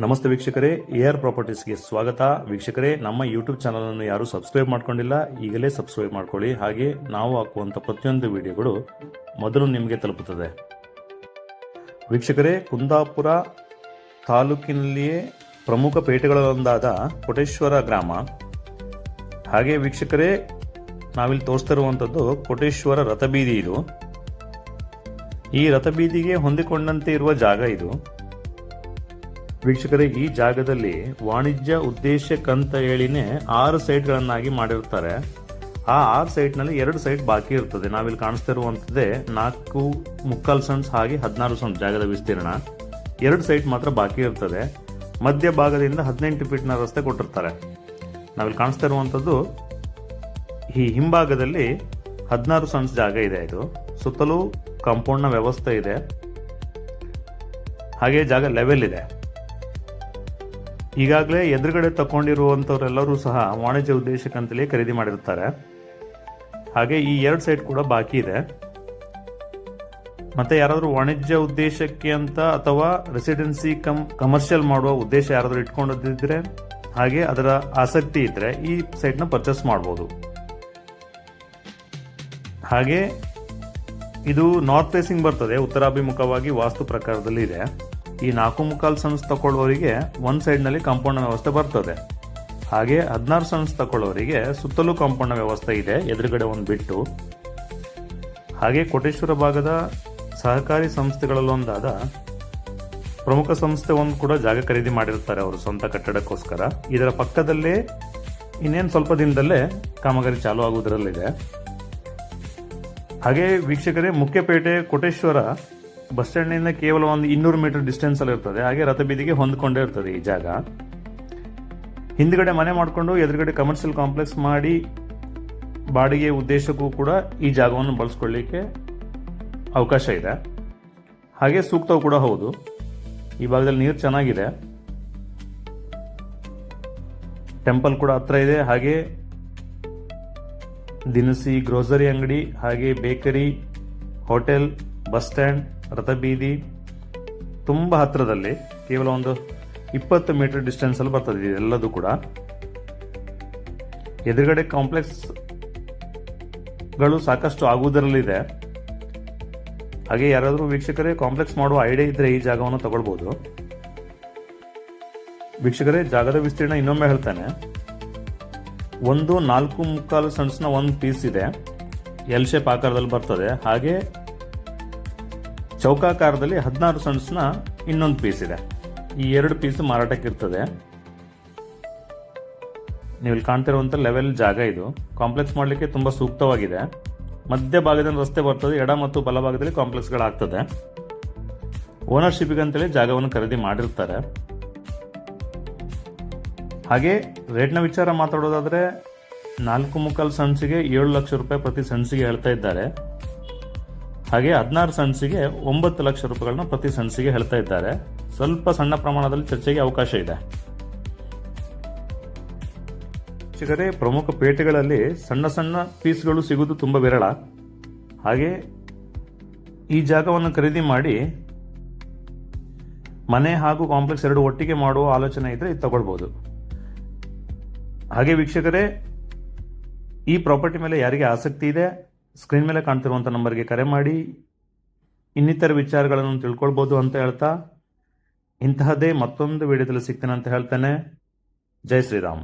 ನಮಸ್ತೆ ವೀಕ್ಷಕರೇ ಏರ್ ಪ್ರಾಪರ್ಟೀಸ್ಗೆ ಸ್ವಾಗತ. ವೀಕ್ಷಕರೇ, ನಮ್ಮ ಯೂಟ್ಯೂಬ್ ಚಾನಲ್ ಅನ್ನು ಯಾರು ಸಬ್ಸ್ಕ್ರೈಬ್ ಮಾಡ್ಕೊಂಡಿಲ್ಲ, ಈಗಲೇ ಸಬ್ಸ್ಕ್ರೈಬ್ ಮಾಡ್ಕೊಳ್ಳಿ. ಹಾಗೆ ನಾವು ಹಾಕುವಂತ ಪ್ರತಿಯೊಂದು ವಿಡಿಯೋಗಳು ಮೊದಲು ನಿಮಗೆ ತಲುಪುತ್ತದೆ. ವೀಕ್ಷಕರೇ, ಕುಂದಾಪುರ ತಾಲೂಕಿನಲ್ಲಿಯೇ ಪ್ರಮುಖ ಪೇಟೆಗಳಲ್ಲೊಂದಾದ ಕೋಟೇಶ್ವರ ಗ್ರಾಮ. ಹಾಗೆ ವೀಕ್ಷಕರೇ, ನಾವಿಲ್ಲಿ ತೋರಿಸ್ತಾ ಇರುವಂಥದ್ದು ಕೋಟೇಶ್ವರ ರಥಬೀದಿ ಇದು. ಈ ರಥಬೀದಿಗೆ ಹೊಂದಿಕೊಂಡಂತೆ ಇರುವ ಜಾಗ ಇದು. ವೀಕ್ಷಕರೇ, ಈ ಜಾಗದಲ್ಲಿ ವಾಣಿಜ್ಯ ಉದ್ದೇಶಕ್ಕಂತ ಹೇಳಿನೇ ಆರು ಸೈಟ್ಗಳನ್ನಾಗಿ ಮಾಡಿರ್ತಾರೆ ಆ ಆರು ಸೈಟ್ನಲ್ಲಿ ಎರಡು ಸೈಟ್ ಬಾಕಿ ಇರ್ತದೆ. ನಾವಿಲ್ಲಿ ಕಾಣಿಸ್ತಿರುವಂಥದ್ದೇ ನಾಲ್ಕು ಮುಕ್ಕಾಲು ಸೆಂಟ್ಸ್ ಹಾಗೆ ಹದಿನಾರು ಸೆಂಟ್ ಜಾಗದ ವಿಸ್ತೀರ್ಣ. ಎರಡು ಸೈಟ್ ಮಾತ್ರ ಬಾಕಿ ಇರ್ತದೆ. ಮಧ್ಯ ಭಾಗದಿಂದ ಹದಿನೆಂಟು ಫೀಟ್ನ ರಸ್ತೆ ಕೊಟ್ಟಿರ್ತಾರೆ. ನಾವಿಲ್ಲಿ ಕಾಣಿಸ್ತಾ ಇರುವಂಥದ್ದು ಈ ಹಿಂಭಾಗದಲ್ಲಿ ಹದಿನಾರು ಸೆಂಟ್ಸ್ ಜಾಗ ಇದೆ ಇದು. ಸುತ್ತಲೂ ಕಾಂಪೌಂಡ್ನ ವ್ಯವಸ್ಥೆ ಇದೆ. ಹಾಗೆ ಜಾಗ ಲೆವೆಲ್ ಇದೆ. ಈಗಾಗಲೇ ಎದುರುಗಡೆ ತಗೊಂಡಿರುವಂಥವರೆಲ್ಲರೂ ಸಹ ವಾಣಿಜ್ಯ ಉದ್ದೇಶಕ್ಕಂತಲೇ ಖರೀದಿ ಮಾಡಿರ್ತಾರೆ ಹಾಗೆ ಈ ಎರಡು ಸೈಟ್ ಕೂಡ ಬಾಕಿ ಇದೆ. ಮತ್ತೆ ಯಾರಾದರೂ ವಾಣಿಜ್ಯ ಉದ್ದೇಶಕ್ಕೆ ಅಂತ ಅಥವಾ ರೆಸಿಡೆನ್ಸಿ ಕಮ್, ಕಮರ್ಷಿಯಲ್ ಮಾಡುವ ಉದ್ದೇಶ ಯಾರಾದರೂ ಇಟ್ಕೊಂಡಿದ್ದರೆ ಹಾಗೆ ಅದರ ಆಸಕ್ತಿ ಇದ್ದರೆ ಈ ಸೈಟ್ನ ಪರ್ಚೇಸ್ ಮಾಡ್ಬೋದು. ಹಾಗೆ ಇದು ನಾರ್ತ್ ಫೇಸಿಂಗ್ ಬರ್ತದೆ, ಉತ್ತರಾಭಿಮುಖವಾಗಿ ವಾಸ್ತು ಪ್ರಕಾರದಲ್ಲಿ ಇದೆ ಈ ನಾಲ್ಕು ಮುಕ್ಕಾಲು ಸನ್ಸ್ ತಗೊಳ್ಳೋರಿಗೆ ಒಂದು ಸೈಡ್ನಲ್ಲಿ ಕಾಂಪೌಂಡ್ ವ್ಯವಸ್ಥೆ ಬರ್ತದೆ. ಹಾಗೆ ಹದಿನಾರು ಸನ್ಸ್ ತಗೊಳ್ಳೋರಿಗೆ ಸುತ್ತಲೂ ಕಾಂಪೌಂಡ್ ವ್ಯವಸ್ಥೆ ಇದೆ, ಎದುರುಗಡೆ ಒಂದು ಬಿಟ್ಟು. ಹಾಗೆ ಕೋಟೇಶ್ವರ ಭಾಗದ ಸಹಕಾರಿ ಸಂಸ್ಥೆಗಳಲ್ಲೊಂದಾದ ಪ್ರಮುಖ ಸಂಸ್ಥೆ ಒಂದು ಕೂಡ ಜಾಗ ಖರೀದಿ ಮಾಡಿರ್ತಾರೆ ಅವರು ಸ್ವಂತ ಕಟ್ಟಡಕ್ಕೋಸ್ಕರ. ಇದರ ಪಕ್ಕದಲ್ಲೇ ಇನ್ನೇನು ಸ್ವಲ್ಪ ದಿನದಲ್ಲೇ ಕಾಮಗಾರಿ ಚಾಲೂ ಆಗುವುದರಲ್ಲಿದೆ. ಹಾಗೆ ವೀಕ್ಷಕರೇ, ಮುಖ್ಯಪೇಟೆ, ಕೋಟೇಶ್ವರ ಬಸ್ ಸ್ಟ್ಯಾಂಡ್ನಿಂದ ಕೇವಲ ಒಂದು ಇನ್ನೂರು ಮೀಟರ್ ಡಿಸ್ಟೆನ್ಸ್ ಅಲ್ಲಿ ಇರ್ತದೆ. ಹಾಗೆ ರಥಬೀದಿಗೆ ಹೊಂದ್ಕೊಂಡೇ ಇರ್ತದೆ ಈ ಜಾಗ. ಹಿಂದ್ಗಡೆ ಮನೆ ಮಾಡಿಕೊಂಡು ಎದುರುಗಡೆ ಕಮರ್ಷಿಯಲ್ ಕಾಂಪ್ಲೆಕ್ಸ್ ಮಾಡಿ ಬಾಡಿಗೆ ಉದ್ದೇಶಕ್ಕೂ ಕೂಡ ಈ ಜಾಗವನ್ನು ಬಳಸ್ಕೊಳ್ಳಿಕ್ಕೆ ಅವಕಾಶ ಇದೆ. ಹಾಗೆ ಸೂಕ್ತವು ಕೂಡ ಹೌದು. ಈ ಭಾಗದಲ್ಲಿ ನೀರು ಚೆನ್ನಾಗಿದೆ. ಟೆಂಪಲ್ ಕೂಡ ಹತ್ರ ಇದೆ. ಹಾಗೆ ದಿನಸಿ ಗ್ರೋಸರಿ ಅಂಗಡಿ, ಹಾಗೆ ಬೇಕರಿ ಹೋಟೆಲ್ ಬಸ್ ಸ್ಟ್ಯಾಂಡ್ ರಥಬೀದಿ ತುಂಬ ಹತ್ತಿರದಲ್ಲಿ ಕೇವಲ ಒಂದು ಇಪ್ಪತ್ತು ಮೀಟರ್ ಡಿಸ್ಟೆನ್ಸ್ ಅಲ್ಲಿ ಬರ್ತದೆ ಇದೆಲ್ಲದೂ ಕೂಡ. ಎದುರುಗಡೆ ಕಾಂಪ್ಲೆಕ್ಸ್ಗಳು ಸಾಕಷ್ಟು ಆಗುವುದರಲ್ಲಿದೆ. ಹಾಗೆ ಯಾರಾದರೂ ವೀಕ್ಷಕರೇ ಕಾಂಪ್ಲೆಕ್ಸ್ ಮಾಡುವ ಐಡಿಯಾ ಇದ್ರೆ ಈ ಜಾಗವನ್ನು ತಗೊಳ್ಬೋದು. ವೀಕ್ಷಕರೇ, ಜಾಗದ ವಿಸ್ತೀರ್ಣ ಇನ್ನೊಮ್ಮೆ ಹೇಳ್ತಾನೆ. ಒಂದು ನಾಲ್ಕು ಮುಕ್ಕಾಲು ಸೆಂಟ್ಸ್ನ ಒಂದು ಪೀಸ್ ಇದೆ. ಎಲ್ ಶೇಪ್ ಆಕಾರದಲ್ಲಿ ಬರ್ತದೆ. ಹಾಗೆ ಚೌಕಾಕಾರದಲ್ಲಿ ಹದಿನಾರು ಸೆಂಟ್ಸ್ನ ಇನ್ನೊಂದು ಪೀಸ್ ಇದೆ. ಈ ಎರಡು ಪೀಸ್ ಮಾರಾಟಕ್ಕೆ ಇರ್ತದೆ ನೀವು ಇಲ್ಲಿ ಕಾಣ್ತಿರುವಂಥ ಲೆವೆಲ್ ಜಾಗ ಇದು. ಕಾಂಪ್ಲೆಕ್ಸ್ ಮಾಡಲಿಕ್ಕೆ ತುಂಬ ಸೂಕ್ತವಾಗಿದೆ. ಮಧ್ಯ ಭಾಗದಲ್ಲಿ ರಸ್ತೆ ಬರ್ತದೆ, ಎಡ ಮತ್ತು ಬಲಭಾಗದಲ್ಲಿ ಕಾಂಪ್ಲೆಕ್ಸ್ಗಳಾಗ್ತದೆ ಓನರ್ಶಿಪ್ಗಂತೇಳಿ ಜಾಗವನ್ನು ಖರೀದಿ ಮಾಡಿರ್ತಾರೆ. ಹಾಗೆ ರೇಟ್ನ ವಿಚಾರ ಮಾತಾಡೋದಾದ್ರೆ ನಾಲ್ಕು ಮುಕ್ಕಾಲು ಸೆನ್ಸಿಗೆ ಏಳು ಲಕ್ಷ ರೂಪಾಯಿ ಪ್ರತಿ ಸೆನ್ಸಿಗೆ ಹೇಳ್ತಾ ಇದ್ದಾರೆ. ಹಾಗೆ ಹದಿನಾರು ಸಣ್ಸಿಗೆ ಒಂಬತ್ತು ಲಕ್ಷ ರೂಪಾಯಿಗಳನ್ನ ಪ್ರತಿ ಸಣ್ಸಿಗೆ ಹೇಳ್ತಾ ಇದ್ದಾರೆ. ಸ್ವಲ್ಪ ಸಣ್ಣ ಪ್ರಮಾಣದಲ್ಲಿ ಚರ್ಚೆಗೆ ಅವಕಾಶ ಇದೆ. ವೀಕ್ಷಕರೇ, ಪ್ರಮುಖ ಪೇಟೆಗಳಲ್ಲಿ ಸಣ್ಣ ಸಣ್ಣ ಪೀಸ್ಗಳು ಸಿಗುವುದು ತುಂಬ ವಿರಳ. ಹಾಗೆ ಈ ಜಾಗವನ್ನು ಖರೀದಿ ಮಾಡಿ ಮನೆ ಹಾಗೂ ಕಾಂಪ್ಲೆಕ್ಸ್ ಎರಡು ಒಟ್ಟಿಗೆ ಮಾಡುವ ಆಲೋಚನೆ ಇದ್ರೆ ಇದು ತಗೊಳ್ಬೋದು. ಹಾಗೆ ವೀಕ್ಷಕರೇ, ಈ ಪ್ರಾಪರ್ಟಿ ಮೇಲೆ ಯಾರಿಗೆ ಆಸಕ್ತಿ ಇದೆ? ಸ್ಕ್ರೀನ್ ಮೇಲೆ ಕಾಣ್ತಿರುವಂಥ ನಂಬರ್ಗೆ ಕರೆ ಮಾಡಿ. ಇನ್ನಿತರ ವಿಚಾರಗಳನ್ನು ತಿಳ್ಕೊಳ್ಬೋದು ಅಂತ ಹೇಳ್ತಾ ಇಂತಹದೇ ಮತ್ತೊಂದು ವಿಡಿಯೋದಲ್ಲಿ ಸಿಗ್ತೇನೆ ಅಂತ ಹೇಳ್ತೇನೆ. ಜೈ ಶ್ರೀರಾಮ್.